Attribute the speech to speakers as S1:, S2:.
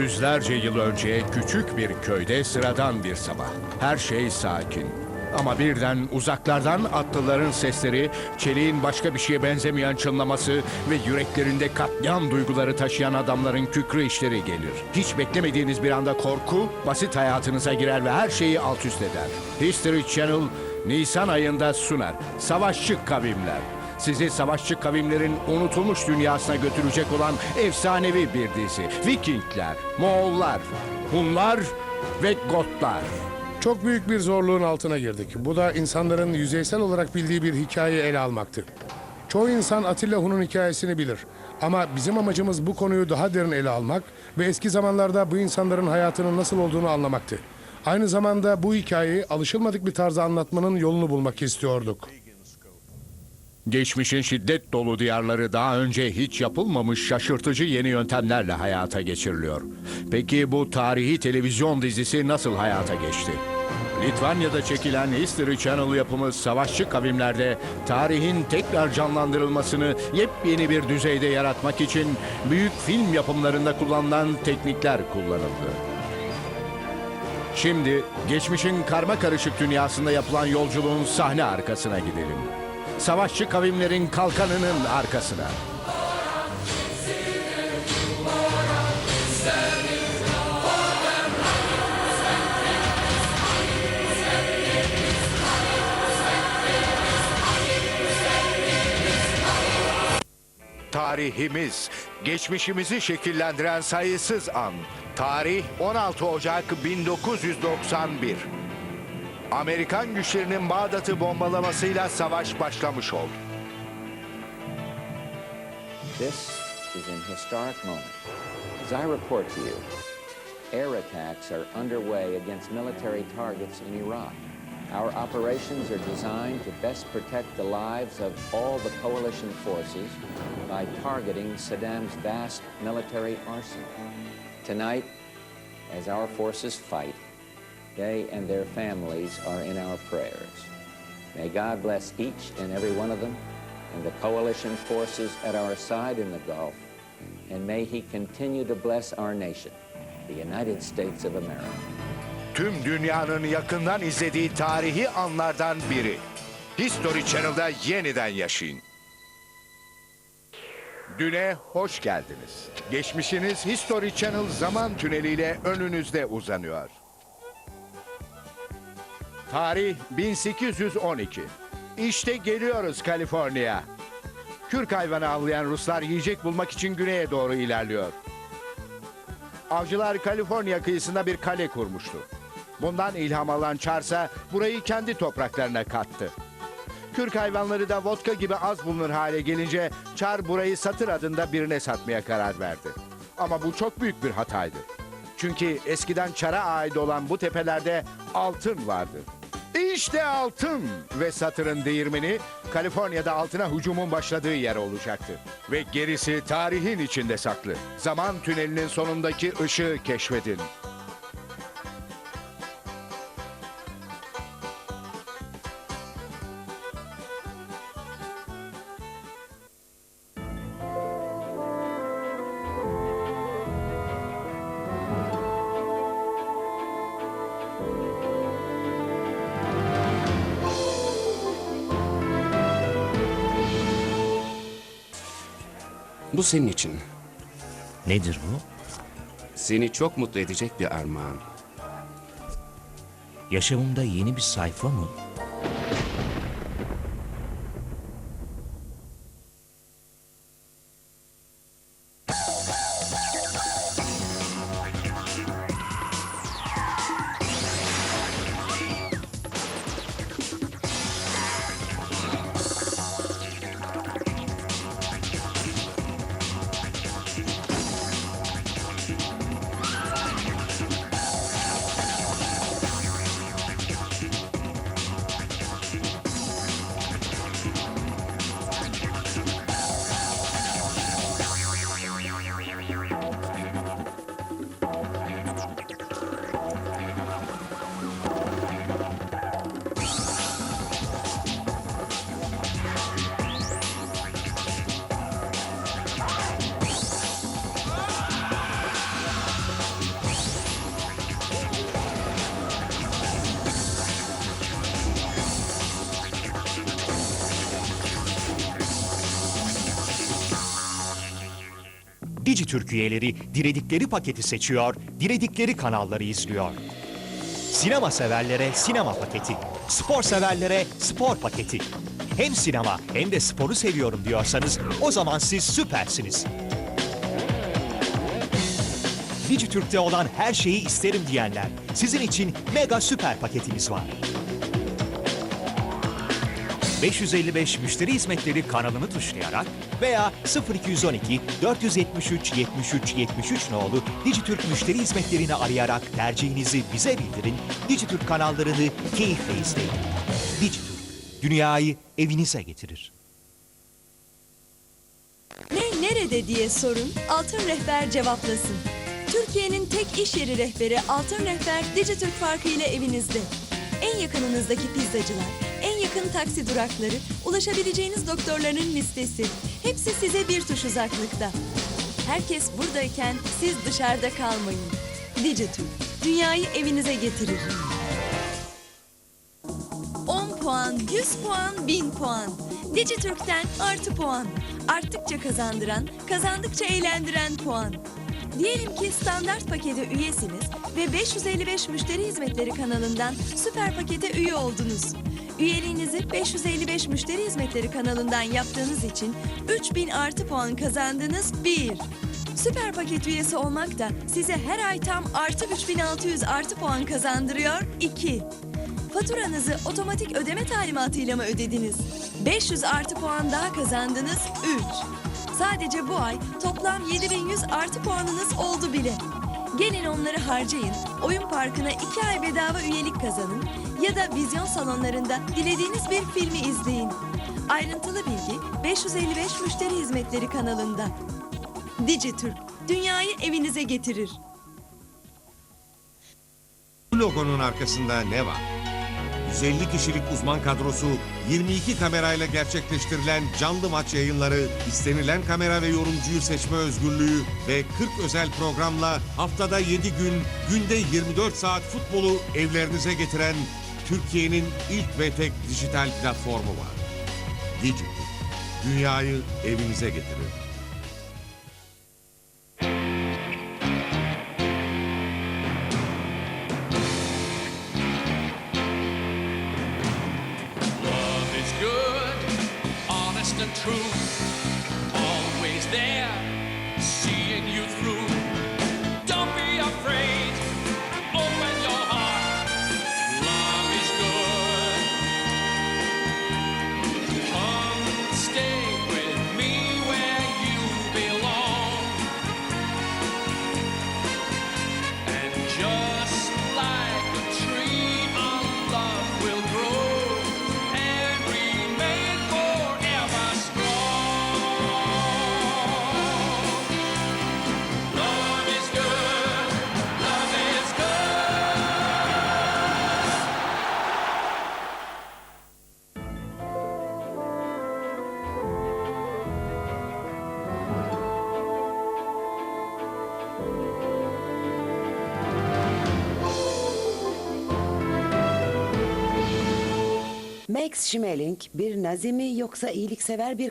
S1: Yüzlerce yıl önce küçük bir köyde sıradan bir sabah. Her şey sakin. Ama birden uzaklardan atlıların sesleri, çeliğin başka bir şeye benzemeyen çınlaması ve yüreklerinde katliam duyguları taşıyan adamların kükrü işleri gelir. Hiç beklemediğiniz bir anda korku basit hayatınıza girer ve her şeyi alt üst eder. History Channel Nisan ayında sunar. Savaşçı kavimler. Sizi savaşçı kavimlerin unutulmuş dünyasına götürecek olan efsanevi bir dizi. Vikingler, Moğollar, Hunlar ve Gotlar.
S2: Çok büyük bir zorluğun altına girdik. Bu da insanların yüzeysel olarak bildiği bir hikaye ele almaktı. Çoğu insan Atilla Hun'un hikayesini bilir. Ama bizim amacımız bu konuyu daha derin ele almak ve eski zamanlarda bu insanların hayatının nasıl olduğunu anlamaktı. Aynı zamanda bu hikayeyi alışılmadık bir tarzda anlatmanın yolunu bulmak istiyorduk.
S1: Geçmişin şiddet dolu diyarları daha önce hiç yapılmamış şaşırtıcı yeni yöntemlerle hayata geçiriliyor. Peki bu tarihi televizyon dizisi nasıl hayata geçti? Litvanya'da çekilen History Channel yapımı savaşçı kavimlerde tarihin tekrar canlandırılmasını yepyeni bir düzeyde yaratmak için büyük film yapımlarında kullanılan teknikler kullanıldı. Şimdi geçmişin karma karışık dünyasında yapılan yolculuğun sahne arkasına gidelim. Savaşçı kavimlerin kalkanının arkasına. Tarihimiz, geçmişimizi şekillendiren sayısız an. Tarih 16 Ocak 1991. Amerikan güçlerinin Bağdat'ı bombalamasıyla savaş başlamış oldu.
S3: This is an historic moment. As I report to you, air attacks are underway against military targets in Iraq. Our operations are designed to best protect the lives of all the coalition forces by targeting Saddam's vast military arsenal. Tonight, as our forces fight, they and their families are in our prayers. May God bless each and every one of them and the coalition forces at our side in the Gulf. And may He continue to bless our nation, the United States of America.
S1: Tüm dünyanın yakından izlediği tarihi anlardan biri. History Channel'da yeniden yaşayın. Düne hoş geldiniz. Geçmişiniz History Channel zaman tüneliyle önünüzde uzanıyor. Tarih 1812. İşte geliyoruz Kaliforniya. Kürk hayvanı avlayan Ruslar yiyecek bulmak için güneye doğru ilerliyor. Avcılar Kaliforniya kıyısında bir kale kurmuştu. Bundan ilham alan Charles'a burayı kendi topraklarına kattı. Kürk hayvanları da vodka gibi az bulunur hale gelince Char burayı satır adında birine satmaya karar verdi. Ama bu çok büyük bir hataydı. Çünkü eskiden Char'a ait olan bu tepelerde altın vardı. İşte altın ve satırın değirmeni Kaliforniya'da altına hücumun başladığı yer olacaktı. Ve gerisi tarihin içinde saklı. Zaman tünelinin sonundaki ışığı keşfedin.
S4: Bu senin için.
S5: Nedir bu?
S4: Seni çok mutlu edecek bir armağan.
S5: Yaşamımda yeni bir sayfa mı?
S6: Dijitürk üyeleri diledikleri paketi seçiyor, diledikleri kanalları izliyor. Sinema severlere sinema paketi, spor severlere spor paketi. Hem sinema hem de sporu seviyorum diyorsanız o zaman siz süpersiniz. Dijitürk'te olan her şeyi isterim diyenler, sizin için mega süper paketimiz var. 555 müşteri hizmetleri kanalını tuşlayarak veya 0212 473 73 73 nolu Dijitürk müşteri hizmetlerini arayarak tercihinizi bize bildirin. Dijitürk kanallarını keyifle izleyin. Dijitürk, dünyayı evinize getirir.
S7: Ne nerede diye sorun, Altın Rehber cevaplasın. Türkiye'nin tek iş yeri rehberi Altın Rehber Dijitürk farkı ile evinizde. En yakınınızdaki pizzacılar, yakın taksi durakları, ulaşabileceğiniz doktorların listesi. Hepsi size bir tuş uzaklıkta. Herkes buradayken siz dışarıda kalmayın. Dijitürk, dünyayı evinize getirir. 10 puan, 100 puan, 1000 puan. Dijitürk'ten artı puan. Arttıkça kazandıran, kazandıkça eğlendiren puan. Diyelim ki standart pakete üyesiniz ve 555 müşteri hizmetleri kanalından süper pakete üye oldunuz. Üyeliğinizi 555 müşteri hizmetleri kanalından yaptığınız için 3000 artı puan kazandınız 1. Süper paket üyesi olmak da size her ay tam artı 3600 artı puan kazandırıyor 2. Faturanızı otomatik ödeme talimatıyla mı ödediniz? 500 artı puan daha kazandınız 3. Sadece bu ay toplam 7100 artı puanınız oldu bile. Gelin onları harcayın, oyun parkına 2 ay bedava üyelik kazanın ya da vizyon salonlarında dilediğiniz bir filmi izleyin. Ayrıntılı bilgi 555 Müşteri Hizmetleri kanalında. Dijitürk, dünyayı evinize getirir.
S8: Bu logonun arkasında ne var? 150 kişilik uzman kadrosu, 22 kamerayla gerçekleştirilen canlı maç yayınları, istenilen kamera ve yorumcuyu seçme özgürlüğü ve 40 özel programla haftada 7 gün, günde 24 saat futbolu evlerinize getiren Türkiye'nin ilk ve tek dijital platformu var. Digital. Dünyayı evinize getirir.
S9: And true. Always there,
S10: Max Schmeling bir nazi mi yoksa iyiliksever bir